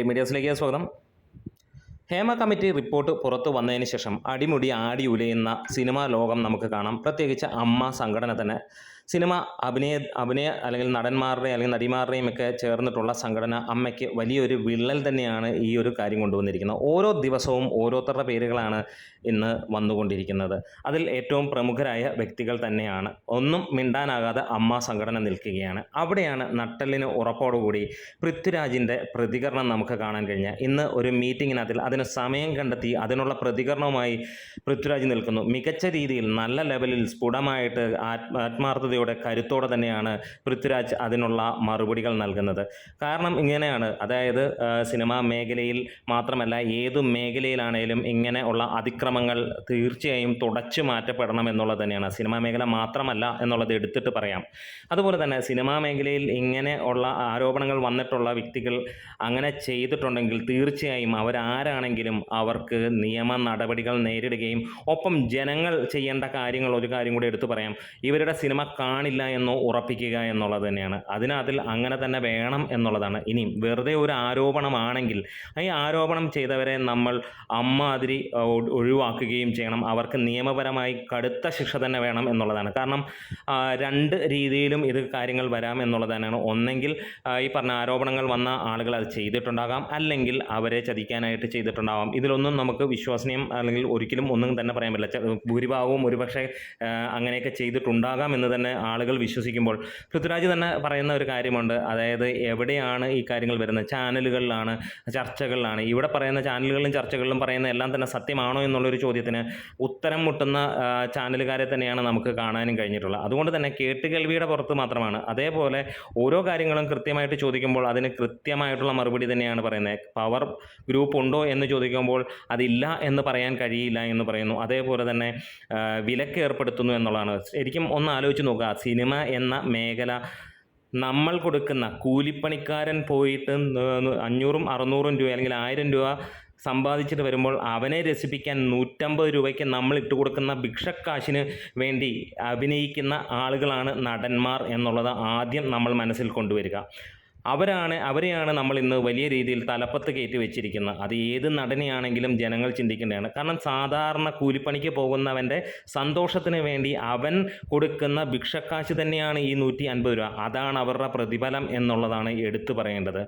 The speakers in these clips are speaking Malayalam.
മീഡിയാസിലേക്ക് സ്വാഗതം. ഹേമ കമ്മിറ്റി റിപ്പോർട്ട് പുറത്തു വന്നതിന് ശേഷം അടിമുടി ആടി ഉലയുന്ന സിനിമാ ലോകം നമുക്ക് കാണാം. പ്രത്യേകിച്ച് അമ്മ സംഘടന തന്നെ സിനിമ അഭിനയ അഭിനയ അല്ലെങ്കിൽ നടന്മാരുടെ അല്ലെങ്കിൽ നടിമാരുടെയും ഒക്കെ ചേർന്നിട്ടുള്ള സംഘടന അമ്മയ്ക്ക് വലിയൊരു വിള്ളൽ തന്നെയാണ് ഈ ഒരു കാര്യം കൊണ്ടുവന്നിരിക്കുന്നത്. ഓരോ ദിവസവും ഓരോരുത്തരുടെ പേരുകളാണ് ഇന്ന് വന്നുകൊണ്ടിരിക്കുന്നത്. അതിൽ ഏറ്റവും പ്രമുഖരായ വ്യക്തികൾ തന്നെയാണ്. ഒന്നും മിണ്ടാനാകാതെ അമ്മ സംഘടന നിൽക്കുകയാണ്. അവിടെയാണ് നട്ടലിന് ഉറപ്പോടുകൂടി പൃഥ്വിരാജിന്റെ പ്രതികരണം നമുക്ക് കാണാൻ കഴിഞ്ഞ ഇന്ന് ഒരു മീറ്റിങ്ങിനകത്തിൽ അതിന് സമയം കണ്ടെത്തി അതിനുള്ള പ്രതികരണവുമായി പൃഥ്വിരാജ് നിൽക്കുന്നു. മികച്ച രീതിയിൽ നല്ല ലെവലിൽ സ്ഫുടമായിട്ട് ആത്മ ആത്മാർത്ഥതയോടെ കരുത്തോടെ തന്നെയാണ് പൃഥ്വിരാജ് അതിനുള്ള മറുപടികൾ നൽകുന്നത്. കാരണം ഇങ്ങനെയാണ്. അതായത് സിനിമാ മേഖലയിൽ മാത്രമല്ല ഏതു മേഖലയിലാണേലും ഇങ്ങനെ ഉള്ള അതിക്രമങ്ങൾ തീർച്ചയായും തുടച്ചു മാറ്റപ്പെടണം എന്നുള്ളത് തന്നെയാണ്. സിനിമാ മേഖല മാത്രമല്ല എന്നുള്ളത് എടുത്തിട്ട് പറയാം. അതുപോലെ തന്നെ സിനിമാ മേഖലയിൽ ഇങ്ങനെ ഉള്ള ആരോപണങ്ങൾ വന്നിട്ടുള്ള വ്യക്തികൾ അങ്ങനെ ചെയ്തിട്ടുണ്ടെങ്കിൽ തീർച്ചയായും അവരാരാണെങ്കിലും അവർക്ക് നിയമ നടപടികൾ നേരിടുകയും ഒപ്പം ജനങ്ങൾ ചെയ്യേണ്ട കാര്യങ്ങൾ ഒരു കാര്യം കൂടി എടുത്തു പറയാം. ഇവരുടെ സിനിമ കാണില്ല എന്ന് ഉറപ്പിക്കുക എന്നുള്ളത് തന്നെയാണ്. അതിനകത്തിൽ അങ്ങനെ തന്നെ വേണം എന്നുള്ളതാണ്. ഇനിയും വെറുതെ ഒരു ആരോപണമാണെങ്കിൽ ഈ ആരോപണം ചെയ്തവരെ നമ്മൾ അമ്മാതിരി ഒഴിവാക്കുകയും ചെയ്യണം. അവർക്ക് നിയമപരമായി കടുത്ത ശിക്ഷ തന്നെ വേണം എന്നുള്ളതാണ്. കാരണം രണ്ട് രീതിയിലും ഇത് കാര്യങ്ങൾ വരാം എന്നുള്ളത് തന്നെയാണ്. ഒന്നെങ്കിൽ ഈ പറഞ്ഞ ആരോപണങ്ങൾ വന്ന ആളുകൾ അത് ചെയ്തിട്ടുണ്ടാകാം. അല്ലെങ്കിൽ അവരെ ചതിക്കാനായിട്ട് ചെയ്തിട്ടുണ്ടാകാം ഇതിലൊന്നും നമുക്ക് വിശ്വസനീയം അല്ലെങ്കിൽ ഒരിക്കലും ഒന്നും തന്നെ പറയാൻ പറ്റില്ല. ഭൂരിഭാഗവും ഒരുപക്ഷെ അങ്ങനെയൊക്കെ ചെയ്തിട്ടുണ്ടാകാം എന്ന് തന്നെ ആളുകൾ വിശ്വസിക്കുമ്പോൾ. പൃഥ്വിരാജ് തന്നെ പറയുന്ന ഒരു കാര്യമുണ്ട്. അതായത് എവിടെയാണ് ഈ കാര്യങ്ങൾ വരുന്നത്? ചാനലുകളിലാണ് ചർച്ചകളിലാണ്. ഇവിടെ പറയുന്ന ചാനലുകളിലും ചർച്ചകളിലും പറയുന്ന എല്ലാം തന്നെ സത്യമാണോ എന്നുള്ളൊരു ചോദ്യത്തിന് ഉത്തരം മുട്ടുന്ന ചാനലുകാരെ തന്നെയാണ് നമുക്ക് കാണാനും കഴിഞ്ഞിട്ടുള്ളത്. അതുകൊണ്ട് തന്നെ കേട്ടുകേൾവിയുടെ പുറത്ത് മാത്രമാണ്. അതേപോലെ ഓരോ കാര്യങ്ങളും കൃത്യമായിട്ട് ചോദിക്കുമ്പോൾ അതിന് കൃത്യമായിട്ടുള്ള മറുപടി തന്നെയാണ് പറയുന്നത്. പവർ ഗ്രൂപ്പ് ഉണ്ടോ എന്ന് ചോദിക്കുമ്പോൾ അതില്ല എന്ന് പറയാൻ കഴിയില്ല എന്ന് പറയുന്നു. അതേപോലെ തന്നെ വിലക്ക് ഏർപ്പെടുത്തുന്നു എന്നുള്ളതാണ്. ശരിക്കും ഒന്ന് ആലോചിച്ച് നോക്കുക. സിനിമ എന്ന മേഖല നമ്മൾ കൊടുക്കുന്ന കൂലിപ്പണിക്കാരൻ പോയിട്ട് അഞ്ഞൂറും അറുന്നൂറും രൂപ അല്ലെങ്കിൽ ആയിരം രൂപ സമ്പാദിച്ചിട്ട് വരുമ്പോൾ അവനെ രസിപ്പിക്കാൻ നൂറ്റമ്പത് രൂപയ്ക്ക് നമ്മൾ ഇട്ട് കൊടുക്കുന്ന ഭിക്ഷക്കാശിന് വേണ്ടി അഭിനയിക്കുന്ന ആളുകളാണ് നടന്മാർ എന്നുള്ളത് ആദ്യം നമ്മൾ മനസ്സിൽ കൊണ്ടുവരിക. അവരാണ് അവരെയാണ് നമ്മൾ ഇന്ന് വലിയ രീതിയിൽ തലപ്പത്ത് കയറ്റി വെച്ചിരിക്കുന്നത് അത് ഏത് നടനെയാണെങ്കിലും ജനങ്ങൾ ചിന്തിക്കേണ്ടതാണ്. കാരണം സാധാരണ കൂലിപ്പണിക്ക് പോകുന്നവന്റെ സന്തോഷത്തിന് വേണ്ടി അവൻ കൊടുക്കുന്ന ഭിക്ഷക്കാശ് തന്നെയാണ് ഈ നൂറ്റി അൻപത് രൂപ. അതാണ് അവരുടെ പ്രതിഫലം എന്നുള്ളതാണ് എടുത്തു പറയേണ്ടത്.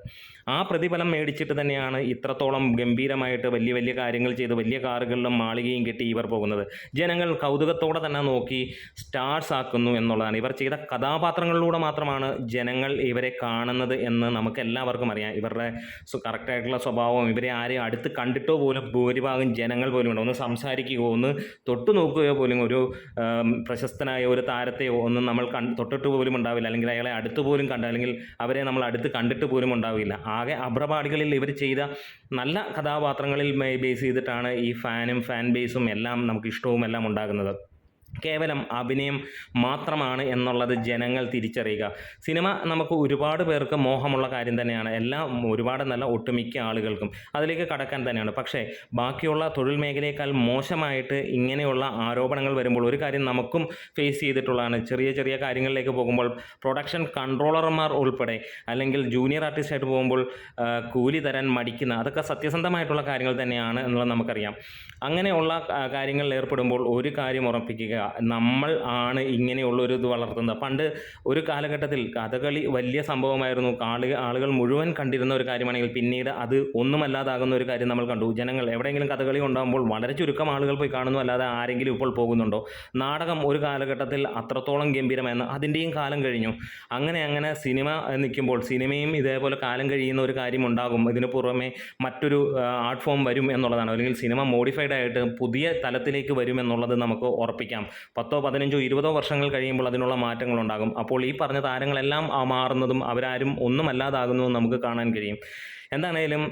ആ പ്രതിഫലം മേടിച്ചിട്ട് തന്നെയാണ് ഇത്രത്തോളം ഗംഭീരമായിട്ട് വലിയ വലിയ കാര്യങ്ങൾ ചെയ്ത് വലിയ കാറുകളിലും മാളികയും കെട്ടി ഇവർ പോകുന്നത്. ജനങ്ങൾ കൗതുകത്തോടെ തന്നെ നോക്കി സ്റ്റാർസ് ആക്കുന്നു എന്നുള്ളതാണ്. ഇവർ ചെയ്ത കഥാപാത്രങ്ങളിലൂടെ മാത്രമാണ് ജനങ്ങൾ ഇവരെ കാണുന്നത് എന്ന് നമുക്ക് എല്ലാവർക്കും അറിയാം. ഇവരുടെ കറക്റ്റായിട്ടുള്ള സ്വഭാവം ഇവരെ ആരെയും അടുത്ത് കണ്ടിട്ടോ പോലും ഭൂരിഭാഗം ജനങ്ങൾ പോലും ഉണ്ട്. ഒന്ന് സംസാരിക്കുകയോ ഒന്ന് തൊട്ടു നോക്കുകയോ പോലും ഒരു പ്രശസ്തനായ ഒരു താരത്തെയോ ഒന്നും നമ്മൾ കൺ തൊട്ടിട്ട് പോലും ഉണ്ടാവില്ല. അല്ലെങ്കിൽ അയാളെ അടുത്ത് പോലും കണ്ട അല്ലെങ്കിൽ അവരെ നമ്മൾ അടുത്ത് കണ്ടിട്ട് പോലും ഉണ്ടാവില്ല. ആകെ അബ്രപാടികളിൽ ഇവർ ചെയ്ത നല്ല കഥാപാത്രങ്ങളിൽ ബേസ് ചെയ്തിട്ടാണ് ഈ ഫാനും ഫാൻ ബേസും എല്ലാം നമുക്ക് ഇഷ്ടവും എല്ലാം ഉണ്ടാകുന്നത്. കേവലം അഭിനയം മാത്രമാണ് എന്നുള്ളത് ജനങ്ങൾ തിരിച്ചറിയുക. സിനിമ നമുക്ക് ഒരുപാട് പേർക്ക് മോഹമുള്ള കാര്യം തന്നെയാണ്. എല്ലാം ഒരുപാട് നല്ല ഒട്ടുമിക്ക ആളുകൾക്കും അതിലേക്ക് കടക്കാൻ തന്നെയാണ്. പക്ഷേ ബാക്കിയുള്ള തൊഴിൽ മേഖലയേക്കാൾ മോശമായിട്ട് ഇങ്ങനെയുള്ള ആരോപണങ്ങൾ വരുമ്പോൾ ഒരു കാര്യം നമുക്കും ഫേസ് ചെയ്തിട്ടുള്ളതാണ്. ചെറിയ ചെറിയ കാര്യങ്ങളിലേക്ക് പോകുമ്പോൾ പ്രൊഡക്ഷൻ കൺട്രോളർമാർ ഉൾപ്പെടെ അല്ലെങ്കിൽ ജൂനിയർ ആർട്ടിസ്റ്റായിട്ട് പോകുമ്പോൾ കൂലി തരാൻ മടിക്കുന്ന അതൊക്കെ സത്യസന്ധമായിട്ടുള്ള കാര്യങ്ങൾ തന്നെയാണ് എന്നുള്ളത് നമുക്കറിയാം. അങ്ങനെയുള്ള കാര്യങ്ങളിൽ ഏർപ്പെടുമ്പോൾ ഒരു കാര്യം ഉറപ്പിക്കുക നമ്മൾ ആണ് ഇങ്ങനെയുള്ള ഒരു ഇത് വളർത്തുന്നത്. പണ്ട് ഒരു കാലഘട്ടത്തിൽ കഥകളി വലിയ സംഭവമായിരുന്നു. ആളുകൾ ആളുകൾ മുഴുവൻ കണ്ടിരുന്ന ഒരു കാര്യമാണെങ്കിൽ പിന്നീട് അത് ഒന്നുമല്ലാതാകുന്ന ഒരു കാര്യം നമ്മൾ കണ്ടു. ജനങ്ങൾ എവിടെയെങ്കിലും കഥകളി ഉണ്ടാകുമ്പോൾ വളരെ ചുരുക്കം ആളുകൾ പോയി കാണുന്നു. അല്ലാതെ ആരെങ്കിലും ഇപ്പോൾ പോകുന്നുണ്ടോ? നാടകം ഒരു കാലഘട്ടത്തിൽ അത്രത്തോളം ഗംഭീരമായിരുന്നു. അതിന്റെയും കാലം കഴിഞ്ഞു. അങ്ങനെ അങ്ങനെ സിനിമ നിൽക്കുമ്പോൾ സിനിമയും ഇതേപോലെ കാലം കഴിയുന്ന ഒരു കാര്യം ഉണ്ടാകും. ഇതിന് പുറമെ മറ്റൊരു ആർട്ട് ഫോം വരും എന്നുള്ളതാണ്. അല്ലെങ്കിൽ സിനിമ മോഡിഫൈഡ് ആയിട്ട് പുതിയ തലത്തിലേക്ക് വരും എന്നുള്ളത് നമുക്ക് ഉറപ്പിക്കാം. പത്തോ പതിനഞ്ചോ ഇരുപതോ വർഷങ്ങൾ കഴിയുമ്പോൾ അതിനുള്ള മാറ്റങ്ങളുണ്ടാകും. അപ്പോൾ ഈ പറഞ്ഞ താരങ്ങളെല്ലാം മാറുന്നതും അവരാരും ഒന്നുമല്ലാതാകുന്നതും നമുക്ക് കാണാൻ കഴിയും. എന്താണേലും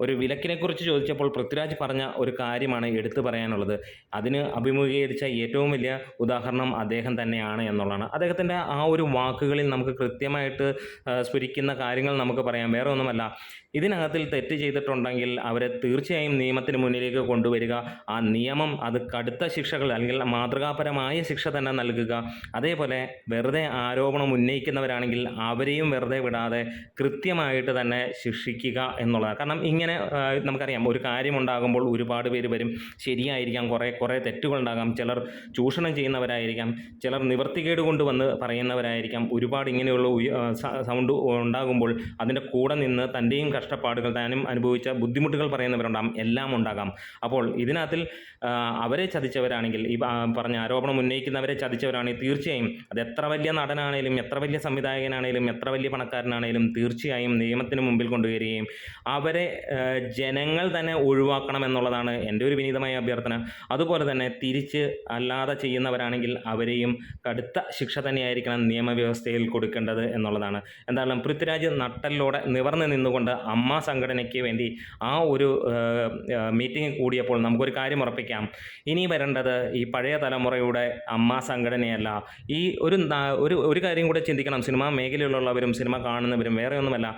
ഒരു വിലക്കിനെക്കുറിച്ച് ചോദിച്ചപ്പോൾ പൃഥ്വിരാജ് പറഞ്ഞ ഒരു കാര്യമാണ് എടുത്തു പറയാനുള്ളത്. അതിന് അഭിമുഖീകരിച്ച ഏറ്റവും വലിയ ഉദാഹരണം അദ്ദേഹം തന്നെയാണ് എന്നുള്ളതാണ്. അദ്ദേഹത്തിന്റെ ആ ഒരു വാക്കുകളിൽ നമുക്ക് കൃത്യമായിട്ട് സ്ഫുരിക്കുന്ന കാര്യങ്ങൾ നമുക്ക് പറയാം. വേറെ ഒന്നുമല്ല ഇതിനകത്തിൽ തെറ്റ് ചെയ്തിട്ടുണ്ടെങ്കിൽ അവരെ തീർച്ചയായും നിയമത്തിന് മുന്നിലേക്ക് കൊണ്ടുവരിക. ആ നിയമം അത് കടുത്ത ശിക്ഷകൾ അല്ലെങ്കിൽ മാതൃകാപരമായ ശിക്ഷ തന്നെ നൽകുക. അതേപോലെ വെറുതെ ആരോപണം ഉന്നയിക്കുന്നവരാണെങ്കിൽ അവരെയും വെറുതെ വിടാതെ കൃത്യമായിട്ട് തന്നെ ശിക്ഷിക്കുക എന്നുള്ളതാണ്. കാരണം ഇങ്ങനെ നമുക്കറിയാം ഒരു കാര്യമുണ്ടാകുമ്പോൾ ഒരുപാട് പേര് വരും. ശരിയായിരിക്കാം കുറേ കുറേ തെറ്റുകളുണ്ടാകാം. ചിലർ ചൂഷണം ചെയ്യുന്നവരായിരിക്കാം. ചിലർ നിവർത്തികേട് കൊണ്ട് വന്ന് പറയുന്നവരായിരിക്കാം. ഒരുപാട് ഇങ്ങനെയുള്ള സൗണ്ട് ഉണ്ടാകുമ്പോൾ അതിന്റെ കൂടെ നിന്ന് തന്റെയും കഷ്ടപ്പാടുകൾ താനും അനുഭവിച്ച ബുദ്ധിമുട്ടുകൾ പറയുന്നവരുണ്ടാകും എല്ലാം ഉണ്ടാകാം. അപ്പോൾ ഇതിനകത്തിൽ അവരെ ചതിച്ചവരാണെങ്കിൽ ഈ പറഞ്ഞ ആരോപണം ഉന്നയിക്കുന്നവരെ ചതിച്ചവരാണെങ്കിൽ തീർച്ചയായും അത് എത്ര വലിയ നടനാണേലും എത്ര വലിയ സംവിധായകനാണേലും എത്ര വലിയ പണക്കാരനാണേലും തീർച്ചയായും നിയമത്തിന് മുമ്പിൽ കൊണ്ടുവരികയും അവരെ ജനങ്ങൾ തന്നെ ഒഴിവാക്കണം എന്നുള്ളതാണ് എന്റെ ഒരു വിനീതമായ അഭ്യർത്ഥന. അതുപോലെ തന്നെ തിരിച്ച് അല്ലാതെ ചെയ്യുന്നവരാണെങ്കിൽ അവരെയും കടുത്ത ശിക്ഷ തന്നെയായിരിക്കണം നിയമവ്യവസ്ഥയിൽ കൊടുക്കേണ്ടത് എന്നുള്ളതാണ്. എന്തായാലും പൃഥ്വിരാജ് നട്ടലിലൂടെ നിവർന്ന് നിന്നുകൊണ്ട് അമ്മ സംഘടനയ്ക്ക് വേണ്ടി ആ ഒരു മീറ്റിംഗ് കൂടിയപ്പോൾ നമുക്കൊരു കാര്യം ഉറപ്പിക്കാം. ഇനി വരേണ്ടത് ഈ പഴയ തലമുറയുടെ അമ്മ സംഘടനയല്ല. ഈ ഒരു ഒരു ഒരു കാര്യം കൂടെ ചിന്തിക്കണം. സിനിമാ മേഖലയിലുള്ളവരും സിനിമ കാണുന്നവരും വേറെ ഒന്നുമല്ല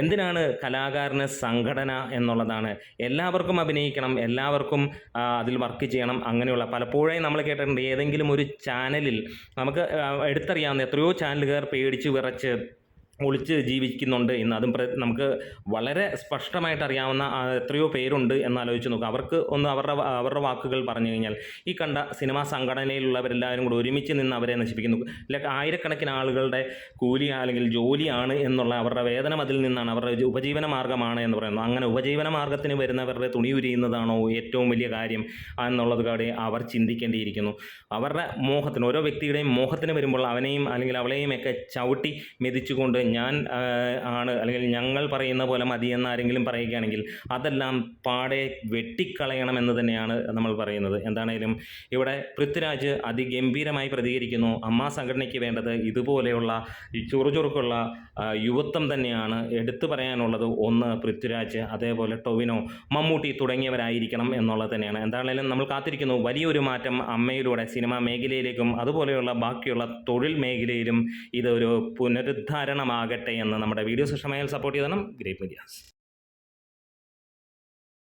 എന്തിനാണ് കലാകാരന് സംഘടന എന്നുള്ളതാണ്. എല്ലാവർക്കും അഭിനയിക്കണം എല്ലാവർക്കും അതിൽ വർക്ക് ചെയ്യണം അങ്ങനെയുള്ള പലപ്പോഴേ നമ്മൾ കേട്ടിട്ടുണ്ട്. ഏതെങ്കിലും ഒരു ചാനലിൽ നമുക്ക് എടുത്തറിയാവുന്ന എത്രയോ ചാനലുകാർ പേടിച്ച് വിറച്ച് ഒളിച്ച് ജീവിക്കുന്നുണ്ട് എന്ന് അതും നമുക്ക് വളരെ സ്പഷ്ടമായിട്ട് അറിയാവുന്ന എത്രയോ പേരുണ്ട് എന്നാലോചിച്ച് നോക്കുക അവർക്ക് ഒന്ന് അവരുടെ അവരുടെ വാക്കുകൾ പറഞ്ഞു കഴിഞ്ഞാൽ ഈ കണ്ട സിനിമാ സംഘടനയിലുള്ളവരെല്ലാവരും കൂടി ഒരുമിച്ച് നിന്ന് അവരെ നശിപ്പിക്കുന്നു. ആയിരക്കണക്കിന് ആളുകളുടെ കൂലി അല്ലെങ്കിൽ ജോലിയാണ് എന്നുള്ള അവരുടെ വേതനം അതിൽ നിന്നാണ് അവരുടെ ഉപജീവന മാർഗമാണ് എന്ന് പറയുന്നത്. അങ്ങനെ ഉപജീവന മാർഗത്തിന് വരുന്നവരുടെ തുണി ഉരിയുന്നതാണോ ഏറ്റവും വലിയ കാര്യം എന്നുള്ളത് കൂടെ അവർ ചിന്തിക്കേണ്ടിയിരിക്കുന്നു. അവരുടെ മോഹത്തിന് ഓരോ വ്യക്തിയുടെയും മോഹത്തിന് വരുമ്പോൾ അവനെയും അല്ലെങ്കിൽ അവളെയും ഒക്കെ ചവിട്ടി മെതിച്ചുകൊണ്ട് ഞാൻ ആണ് അല്ലെങ്കിൽ ഞങ്ങൾ പറയുന്ന പോലെ മതി എന്ന് ആരെങ്കിലും പറയുകയാണെങ്കിൽ അതെല്ലാം പാടെ വെട്ടിക്കളയണം എന്ന് തന്നെയാണ് നമ്മൾ പറയുന്നത്. എന്താണേലും ഇവിടെ പൃഥ്വിരാജ് അതിഗംഭീരമായി പ്രതികരിക്കുന്നു. അമ്മ സംഘടനയ്ക്ക് വേണ്ടത് ഇതുപോലെയുള്ള ചുറുചുറുക്കുള്ള യുവത്വം തന്നെയാണ് എടുത്തു പറയാനുള്ളത്. ഒന്ന് പൃഥ്വിരാജ് അതേപോലെ ടൊവിനോ മമ്മൂട്ടി തുടങ്ങിയവരായിരിക്കണം എന്നുള്ളത് തന്നെയാണ്. എന്താണേലും നമ്മൾ കാത്തിരിക്കുന്നു. വലിയൊരു മാറ്റം അമ്മയിലൂടെ സിനിമാ മേഖലയിലേക്കും അതുപോലെയുള്ള ബാക്കിയുള്ള തൊഴിൽ മേഖലയിലും ഇതൊരു പുനരുദ്ധാരണമാകട്ടെ എന്ന് നമ്മുടെ വീഡിയോ സുഷമയിൽ സപ്പോർട്ട് ചെയ്തണം ഗ്രേറ്റ് മീഡിയാസ്